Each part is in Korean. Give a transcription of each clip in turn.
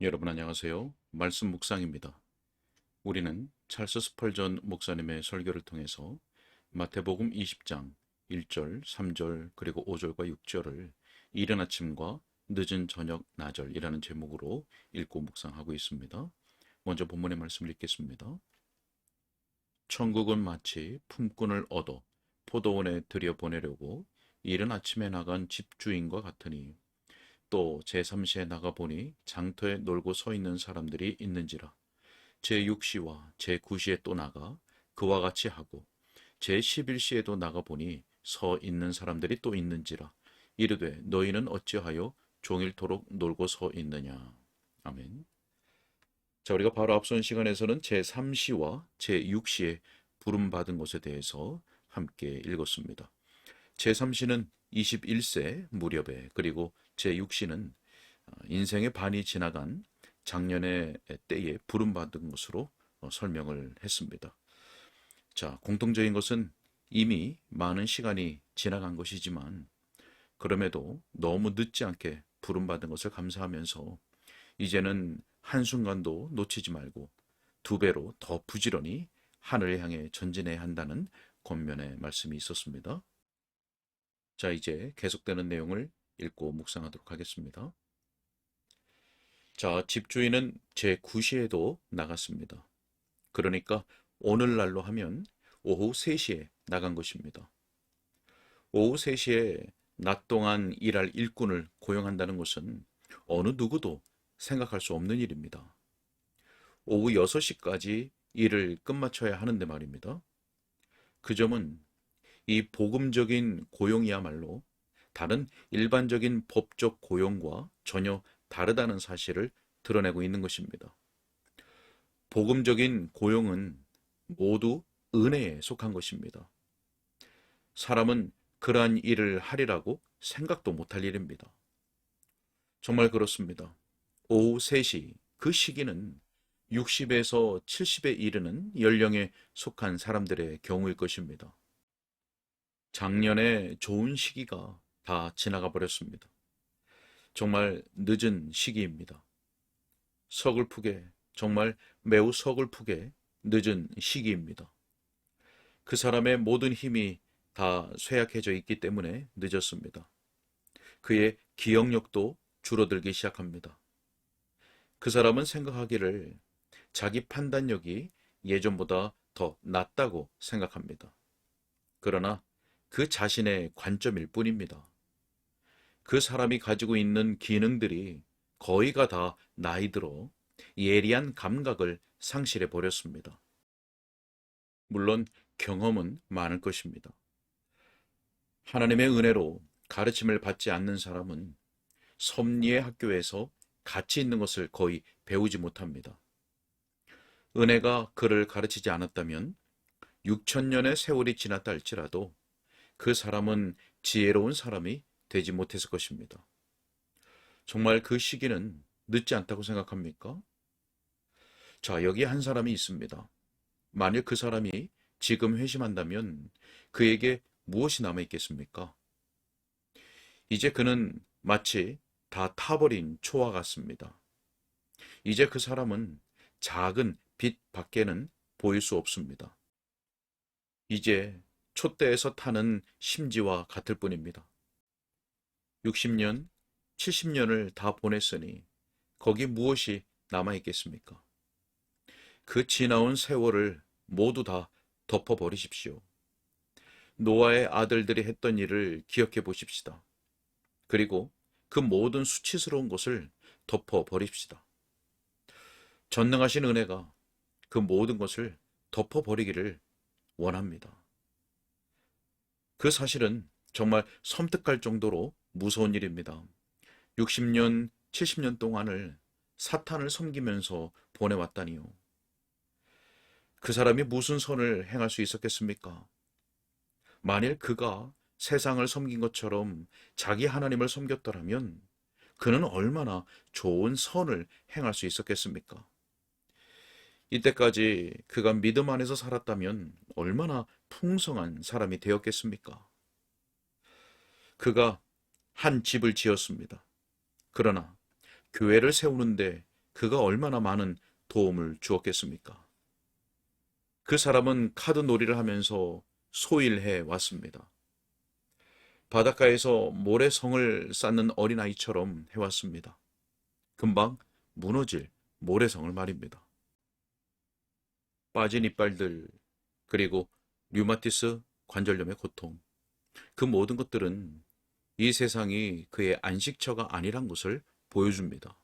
여러분 안녕하세요. 말씀 묵상입니다. 우리는 찰스 스펄전 목사님의 설교를 통해서 마태복음 20장 1절, 3절, 그리고 5절과 6절을 이른 아침과 늦은 저녁 나절이라는 제목으로 읽고 묵상하고 있습니다. 먼저 본문의 말씀을 읽겠습니다. 천국은 마치 품꾼을 얻어 포도원에 들여보내려고 이른 아침에 나간 집주인과 같으니 또 제3시에 나가보니 장터에 놀고 서 있는 사람들이 있는지라 제6시와 제9시에 또 나가 그와 같이 하고 제11시에도 나가보니 서 있는 사람들이 또 있는지라 이르되 너희는 어찌하여 종일토록 놀고 서 있느냐. 아멘. 자 우리가 바로 앞선 시간에서는 제3시와 제6시에 부름받은 것에 대해서 함께 읽었습니다. 제3시는 21세 무렵에 그리고 제 6시는 인생의 반이 지나간 작년의 때에 부름받은 것으로 어, 설명을 했습니다. 자, 공통적인 것은 이미 많은 시간이 지나간 것이지만 그럼에도 너무 늦지 않게 부름받은 것을 감사하면서 이제는 한순간도 놓치지 말고 두 배로 더 부지런히 하늘을 향해 전진해야 한다는 권면의 말씀이 있었습니다. 자, 이제 계속되는 내용을 읽고 묵상하도록 하겠습니다. 자, 집주인은 제9시에도 나갔습니다. 그러니까 오늘날로 하면 오후 3시에 나간 것입니다. 오후 3시에 낮 동안 일할 일꾼을 고용한다는 것은 어느 누구도 생각할 수 없는 일입니다. 오후 6시까지 일을 끝마쳐야 하는데 말입니다. 그 점은 이 복음적인 고용이야말로 다른 일반적인 법적 고용과 전혀 다르다는 사실을 드러내고 있는 것입니다. 복음적인 고용은 모두 은혜에 속한 것입니다. 사람은 그러한 일을 하리라고 생각도 못할 일입니다. 정말 그렇습니다. 오후 3시 그 시기는 60에서 70에 이르는 연령에 속한 사람들의 경우일 것입니다. 작년에 좋은 시기가 다 지나가 버렸습니다. 정말 늦은 시기입니다. 서글프게, 정말 매우 서글프게 늦은 시기입니다. 그 사람의 모든 힘이 다 쇠약해져 있기 때문에 늦었습니다. 그의 기억력도 줄어들기 시작합니다. 그 사람은 생각하기를 자기 판단력이 예전보다 더 낫다고 생각합니다. 그러나 그 자신의 관점일 뿐입니다. 그 사람이 가지고 있는 기능들이 거의가 다 나이 들어 예리한 감각을 상실해 버렸습니다. 물론 경험은 많을 것입니다. 하나님의 은혜로 가르침을 받지 않는 사람은 섭리의 학교에서 가치 있는 것을 거의 배우지 못합니다. 은혜가 그를 가르치지 않았다면 6천년의 세월이 지났다 할지라도 그 사람은 지혜로운 사람이 되지 못했을 것입니다. 정말 그 시기는 늦지 않다고 생각합니까? 자, 여기 한 사람이 있습니다. 만일 그 사람이 지금 회심한다면 그에게 무엇이 남아 있겠습니까? 이제 그는 마치 다 타버린 초와 같습니다. 이제 그 사람은 작은 빛 밖에는 보일 수 없습니다. 이제 촛대에서 타는 심지와 같을 뿐입니다. 60년, 70년을 다 보냈으니 거기 무엇이 남아있겠습니까? 그 지나온 세월을 모두 다 덮어버리십시오. 노아의 아들들이 했던 일을 기억해 보십시다. 그리고 그 모든 수치스러운 것을 덮어버립시다. 전능하신 은혜가 그 모든 것을 덮어버리기를 원합니다. 그 사실은 정말 섬뜩할 정도로 무서운 일입니다. 60년, 70년 동안을 사탄을 섬기면서 보내왔다니요. 그 사람이 무슨 선을 행할 수 있었겠습니까? 만일 그가 세상을 섬긴 것처럼 자기 하나님을 섬겼더라면 그는 얼마나 좋은 선을 행할 수 있었겠습니까? 이때까지 그가 믿음 안에서 살았다면 얼마나 풍성한 사람이 되었겠습니까? 그가 한 집을 지었습니다. 그러나 교회를 세우는데 그가 얼마나 많은 도움을 주었겠습니까? 그 사람은 카드 놀이를 하면서 소일해 왔습니다. 바닷가에서 모래성을 쌓는 어린아이처럼 해왔습니다. 금방 무너질 모래성을 말입니다. 빠진 이빨들, 그리고 류마티스 관절염의 고통, 그 모든 것들은 이 세상이 그의 안식처가 아니란 것을 보여줍니다.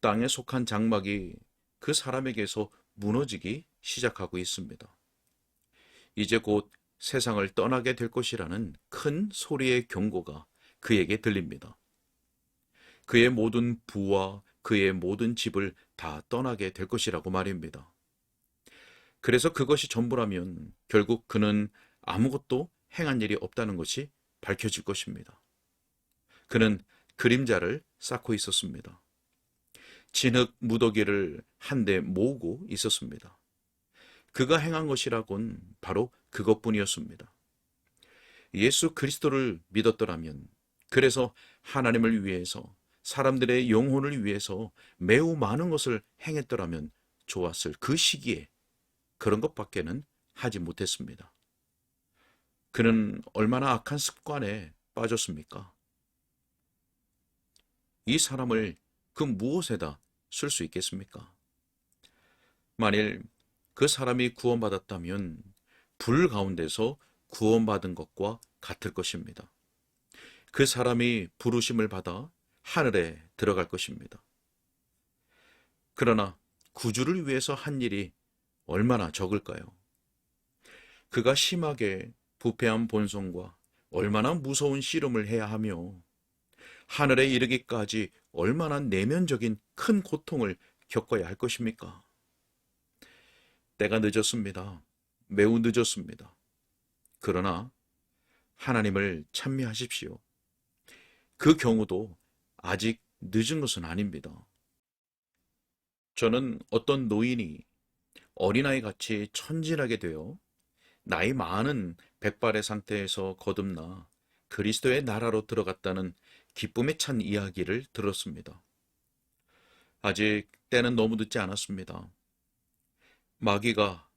땅에 속한 장막이 그 사람에게서 무너지기 시작하고 있습니다. 이제 곧 세상을 떠나게 될 것이라는 큰 소리의 경고가 그에게 들립니다. 그의 모든 부와 그의 모든 집을 다 떠나게 될 것이라고 말입니다. 그래서 그것이 전부라면 결국 그는 아무것도 행한 일이 없다는 것이 밝혀질 것입니다. 그는 그림자를 쌓고 있었습니다. 진흙 무더기를 한대 모으고 있었습니다. 그가 행한 것이라곤 바로 그것뿐이었습니다. 예수 그리스도를 믿었더라면, 그래서 하나님을 위해서, 사람들의 영혼을 위해서 매우 많은 것을 행했더라면 좋았을 그 시기에 그런 것밖에는 하지 못했습니다. 그는 얼마나 악한 습관에 빠졌습니까? 이 사람을 그 무엇에다 쓸 수 있겠습니까? 만일 그 사람이 구원받았다면 불 가운데서 구원받은 것과 같을 것입니다. 그 사람이 부르심을 받아 하늘에 들어갈 것입니다. 그러나 구주를 위해서 한 일이 얼마나 적을까요? 그가 심하게 부패한 본성과 얼마나 무서운 씨름을 해야 하며 하늘에 이르기까지 얼마나 내면적인 큰 고통을 겪어야 할 것입니까? 때가 늦었습니다. 매우 늦었습니다. 그러나 하나님을 찬미하십시오. 그 경우도 아직 늦은 것은 아닙니다. 저는 어떤 노인이 어린아이 같이 천진하게 되어 나이 많은 백발의 상태에서 거듭나 그리스도의 나라로 들어갔다는 기쁨에 찬 이야기를 들었습니다. 아직 때는 너무 늦지 않았습니다. 마귀가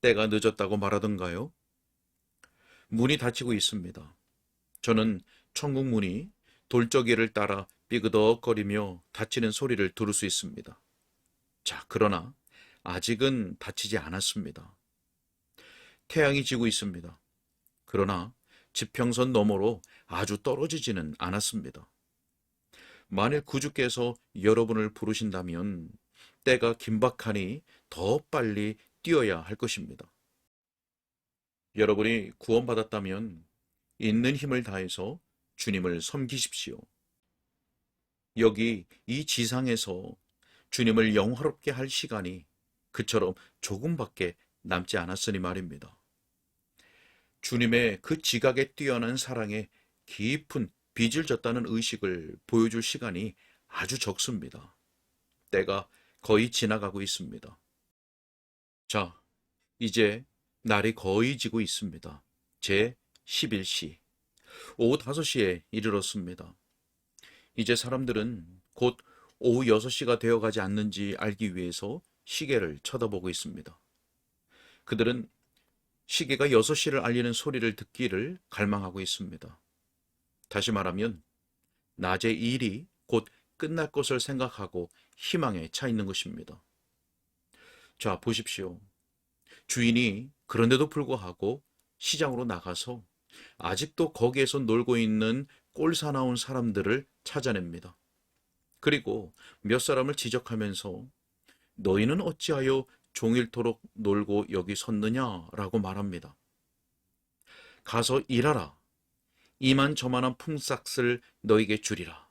때가 늦었다고 말하던가요? 문이 닫히고 있습니다. 저는 천국 문이 돌적이를 따라 삐그덕거리며 닫히는 소리를 들을 수 있습니다. 자, 그러나 아직은 닫히지 않았습니다. 태양이 지고 있습니다. 그러나 지평선 너머로 아주 떨어지지는 않았습니다. 만일 구주께서 여러분을 부르신다면 때가 긴박하니 더 빨리 뛰어야 할 것입니다. 여러분이 구원받았다면 있는 힘을 다해서 주님을 섬기십시오. 여기 이 지상에서 주님을 영화롭게 할 시간이 그처럼 조금밖에 남지 않았으니 말입니다. 주님의 그 지각에 뛰어난 사랑에 깊은 빚을 졌다는 의식을 보여줄 시간이 아주 적습니다. 때가 거의 지나가고 있습니다. 자, 이제 날이 거의 지고 있습니다. 제 11시. 오후 5시에 이르렀습니다. 이제 사람들은 곧 오후 6시가 되어 가지 않는지 알기 위해서 시계를 쳐다보고 있습니다. 그들은 시계가 6시를 알리는 소리를 듣기를 갈망하고 있습니다. 다시 말하면, 낮의 일이 곧 끝날 것을 생각하고 희망에 차 있는 것입니다. 자, 보십시오. 주인이 그런데도 불구하고 시장으로 나가서 아직도 거기에서 놀고 있는 꼴사나운 사람들을 찾아냅니다. 그리고 몇 사람을 지적하면서 너희는 어찌하여 종일토록 놀고 여기 섰느냐라고 말합니다. 가서 일하라. 이만저만한 품삯을 너에게 주리라.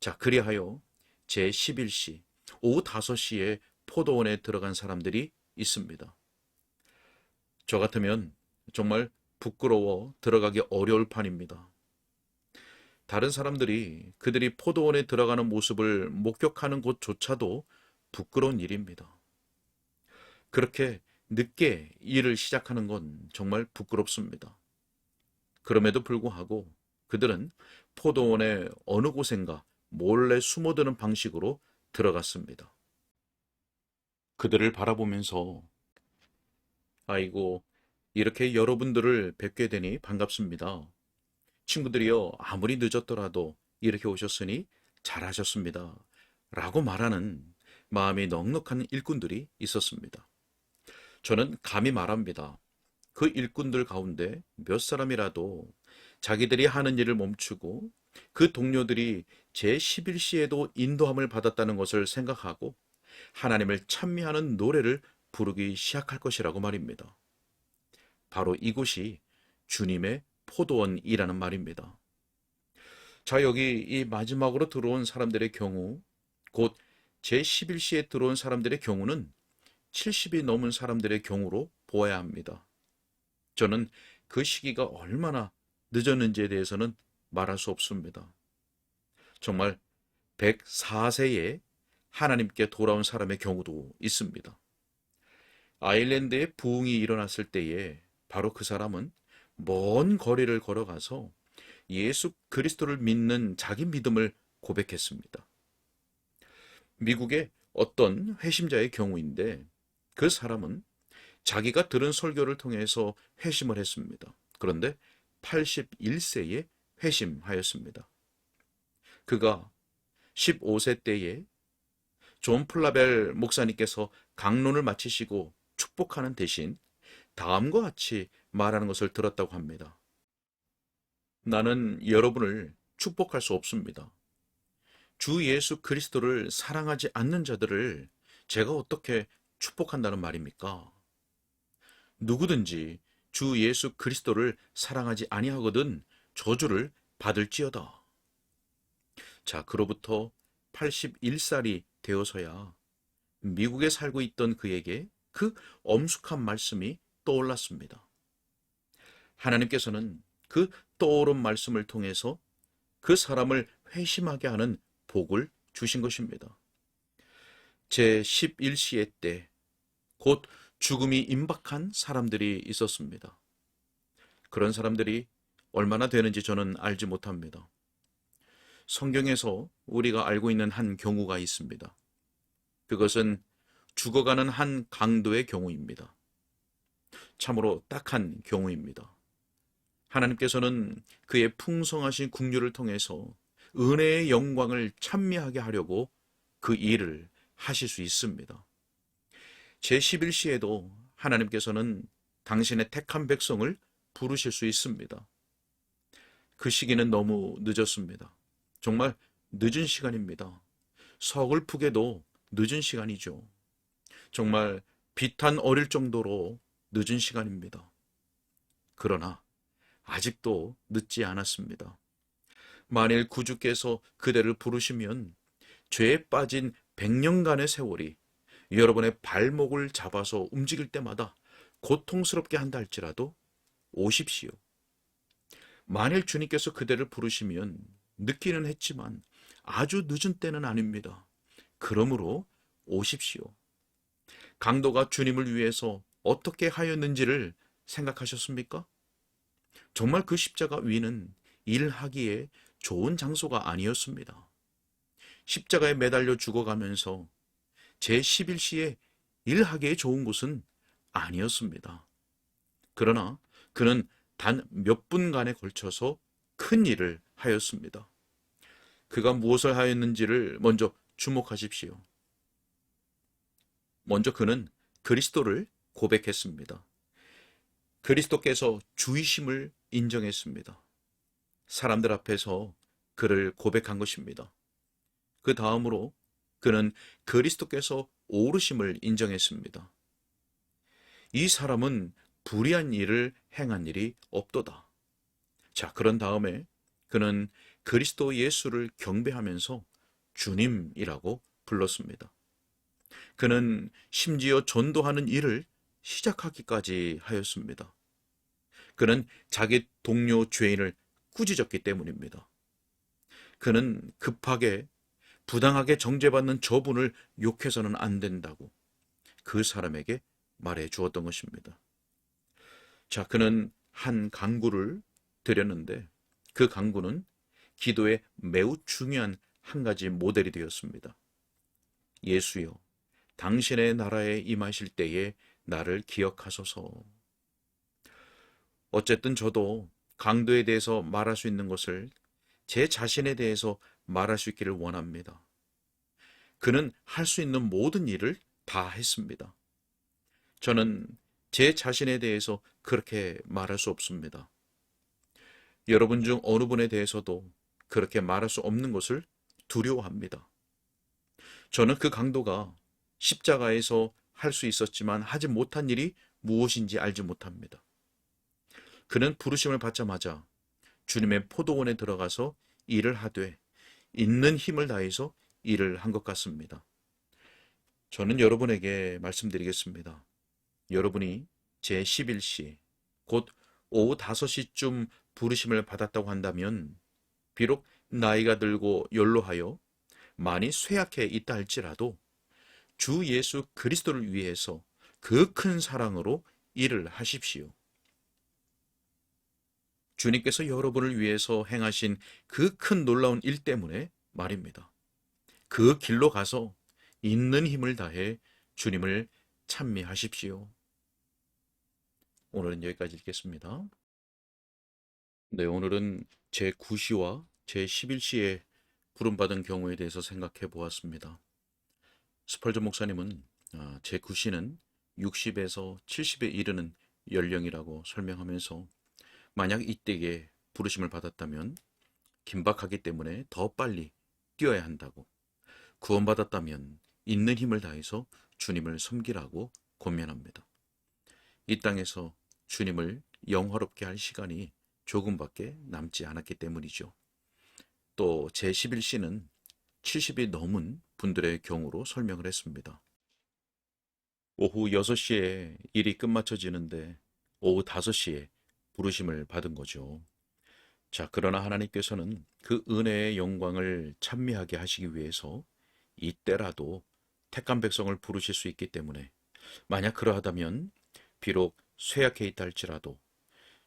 자, 그리하여 제 11시, 오후 5시에 포도원에 들어간 사람들이 있습니다. 저 같으면 정말 부끄러워 들어가기 어려울 판입니다. 다른 사람들이 그들이 포도원에 들어가는 모습을 목격하는 곳조차도 부끄러운 일입니다. 그렇게 늦게 일을 시작하는 건 정말 부끄럽습니다. 그럼에도 불구하고 그들은 포도원의 어느 곳엔가 몰래 숨어드는 방식으로 들어갔습니다. 그들을 바라보면서 아이고 이렇게 여러분들을 뵙게 되니 반갑습니다. 친구들이요 아무리 늦었더라도 이렇게 오셨으니 잘하셨습니다. 라고 말하는 마음이 넉넉한 일꾼들이 있었습니다. 저는 감히 말합니다. 그 일꾼들 가운데 몇 사람이라도 자기들이 하는 일을 멈추고 그 동료들이 제11시에도 인도함을 받았다는 것을 생각하고 하나님을 찬미하는 노래를 부르기 시작할 것이라고 말입니다. 바로 이곳이 주님의 포도원이라는 말입니다. 자, 여기 이 마지막으로 들어온 사람들의 경우, 곧 제11시에 들어온 사람들의 경우는 70이 넘은 사람들의 경우로 보아야 합니다. 저는 그 시기가 얼마나 늦었는지에 대해서는 말할 수 없습니다. 정말 104세에 하나님께 돌아온 사람의 경우도 있습니다. 아일랜드에 부흥이 일어났을 때에 바로 그 사람은 먼 거리를 걸어가서 예수 그리스도를 믿는 자기 믿음을 고백했습니다. 미국의 어떤 회심자의 경우인데 그 사람은 자기가 들은 설교를 통해서 회심을 했습니다. 그런데 81세에 회심하였습니다. 그가 15세 때에 존 플라벨 목사님께서 강론을 마치시고 축복하는 대신 다음과 같이 말하는 것을 들었다고 합니다. 나는 여러분을 축복할 수 없습니다. 주 예수 그리스도를 사랑하지 않는 자들을 제가 어떻게 축복한다는 말입니까? 누구든지 주 예수 그리스도를 사랑하지 아니하거든 저주를 받을지어다. 자, 그로부터 81살이 되어서야 미국에 살고 있던 그에게 그 엄숙한 말씀이 떠올랐습니다. 하나님께서는 그 떠오른 말씀을 통해서 그 사람을 회심하게 하는 복을 주신 것입니다. 제 11시의 때, 곧 죽음이 임박한 사람들이 있었습니다. 그런 사람들이 얼마나 되는지 저는 알지 못합니다. 성경에서 우리가 알고 있는 한 경우가 있습니다. 그것은 죽어가는 한 강도의 경우입니다. 참으로 딱한 경우입니다. 하나님께서는 그의 풍성하신 국류를 통해서 은혜의 영광을 찬미하게 하려고 그 일을 하실 수 있습니다. 제11시에도 하나님께서는 당신의 택한 백성을 부르실 수 있습니다. 그 시기는 너무 늦었습니다. 정말 늦은 시간입니다. 서글프게도 늦은 시간이죠. 정말 비탄 어릴 정도로 늦은 시간입니다. 그러나 아직도 늦지 않았습니다. 만일 구주께서 그대를 부르시면 죄에 빠진 100년간의 세월이 여러분의 발목을 잡아서 움직일 때마다 고통스럽게 한다 할지라도 오십시오. 만일 주님께서 그대를 부르시면 늦기는 했지만 아주 늦은 때는 아닙니다. 그러므로 오십시오. 강도가 주님을 위해서 어떻게 하였는지를 생각하셨습니까? 정말 그 십자가 위는 일하기에 좋은 장소가 아니었습니다. 십자가에 매달려 죽어가면서 제11시에 일하기에 좋은 곳은 아니었습니다. 그러나 그는 단 몇 분간에 걸쳐서 큰 일을 하였습니다. 그가 무엇을 하였는지를 먼저 주목하십시오. 먼저 그는 그리스도를 고백했습니다. 그리스도께서 주이심을 인정했습니다. 사람들 앞에서 그를 고백한 것입니다. 그 다음으로 그는 그리스도께서 오르심을 인정했습니다. 이 사람은 불의한 일을 행한 일이 없도다. 자, 그런 다음에 그는 그리스도 예수를 경배하면서 주님이라고 불렀습니다. 그는 심지어 전도하는 일을 시작하기까지 하였습니다. 그는 자기 동료 죄인을 꾸짖었기 때문입니다. 그는 급하게 부당하게 정죄받는 저분을 욕해서는 안 된다고 그 사람에게 말해 주었던 것입니다. 자, 그는 한 강구를 드렸는데 그 강구는 기도에 매우 중요한 한 가지 모델이 되었습니다. 예수여, 당신의 나라에 임하실 때에 나를 기억하소서. 어쨌든 저도 강도에 대해서 말할 수 있는 것을 제 자신에 대해서 말할 수 있기를 원합니다. 그는 할 수 있는 모든 일을 다 했습니다. 저는 제 자신에 대해서 그렇게 말할 수 없습니다. 여러분 중 어느 분에 대해서도 그렇게 말할 수 없는 것을 두려워합니다. 저는 그 강도가 십자가에서 할 수 있었지만 하지 못한 일이 무엇인지 알지 못합니다. 그는 부르심을 받자마자 주님의 포도원에 들어가서 일을 하되 있는 힘을 다해서 일을 한 것 같습니다. 저는 여러분에게 말씀드리겠습니다. 여러분이 제 11시, 곧 오후 5시쯤 부르심을 받았다고 한다면, 비록 나이가 들고 연로하여 많이 쇠약해 있다 할지라도 주 예수 그리스도를 위해서 그 큰 사랑으로 일을 하십시오. 주님께서 여러분을 위해서 행하신 그 큰 놀라운 일 때문에 말입니다. 그 길로 가서 있는 힘을 다해 주님을 찬미하십시오. 오늘은 여기까지 읽겠습니다. 네, 오늘은 제 9시와 제 11시에 부름받은 경우에 대해서 생각해 보았습니다. 스펄전 목사님은 아, 제 9시는 60에서 70에 이르는 연령이라고 설명하면서 만약 이때에 부르심을 받았다면 긴박하기 때문에 더 빨리 뛰어야 한다고 구원받았다면 있는 힘을 다해서 주님을 섬기라고 권면합니다. 이 땅에서 주님을 영화롭게 할 시간이 조금밖에 남지 않았기 때문이죠. 또 제11시는 70이 넘은 분들의 경우로 설명을 했습니다. 오후 6시에 일이 끝마쳐지는데 오후 5시에 부르심을 받은 거죠. 자, 그러나 하나님께서는 그 은혜의 영광을 찬미하게 하시기 위해서 이때라도 택한 백성을 부르실 수 있기 때문에 만약 그러하다면 비록 쇠약해 있다 할지라도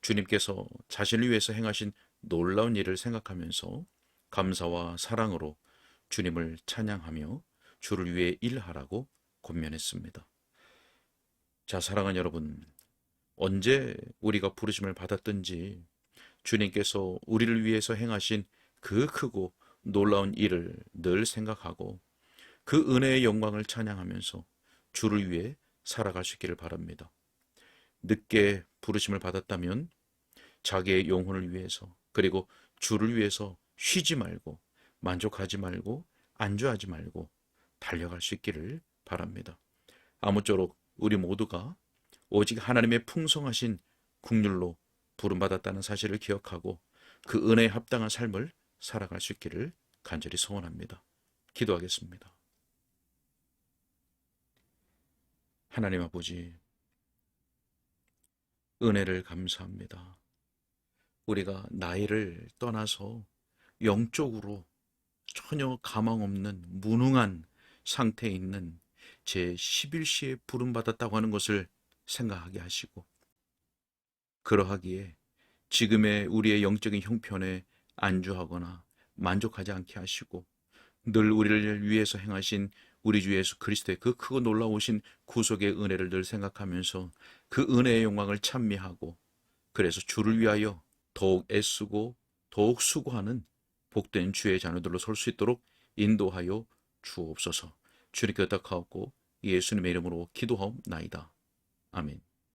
주님께서 자신을 위해서 행하신 놀라운 일을 생각하면서 감사와 사랑으로 주님을 찬양하며 주를 위해 일하라고 권면했습니다. 자, 사랑하는 여러분, 언제 우리가 부르심을 받았든지 주님께서 우리를 위해서 행하신 그 크고 놀라운 일을 늘 생각하고 그 은혜의 영광을 찬양하면서 주를 위해 살아갈 수 있기를 바랍니다. 늦게 부르심을 받았다면 자기의 영혼을 위해서 그리고 주를 위해서 쉬지 말고 만족하지 말고 안주하지 말고 달려갈 수 있기를 바랍니다. 아무쪼록 우리 모두가 오직 하나님의 풍성하신 국률로 부름받았다는 사실을 기억하고 그 은혜에 합당한 삶을 살아갈 수 있기를 간절히 소원합니다. 기도하겠습니다. 하나님 아버지, 은혜를 감사합니다. 우리가 나이를 떠나서 영적으로 전혀 가망 없는 무능한 상태에 있는 제 11시에 부름받았다고 하는 것을 생각하게 하시고 그러하기에 지금의 우리의 영적인 형편에 안주하거나 만족하지 않게 하시고 늘 우리를 위해서 행하신 우리 주 예수 그리스도의 그 크고 놀라우신 구속의 은혜를 늘 생각하면서 그 은혜의 영광을 찬미하고 그래서 주를 위하여 더욱 애쓰고 더욱 수고하는 복된 주의 자녀들로 설 수 있도록 인도하여 주옵소서. 주님께 덕하옵고 예수님의 이름으로 기도하옵나이다. 아멘.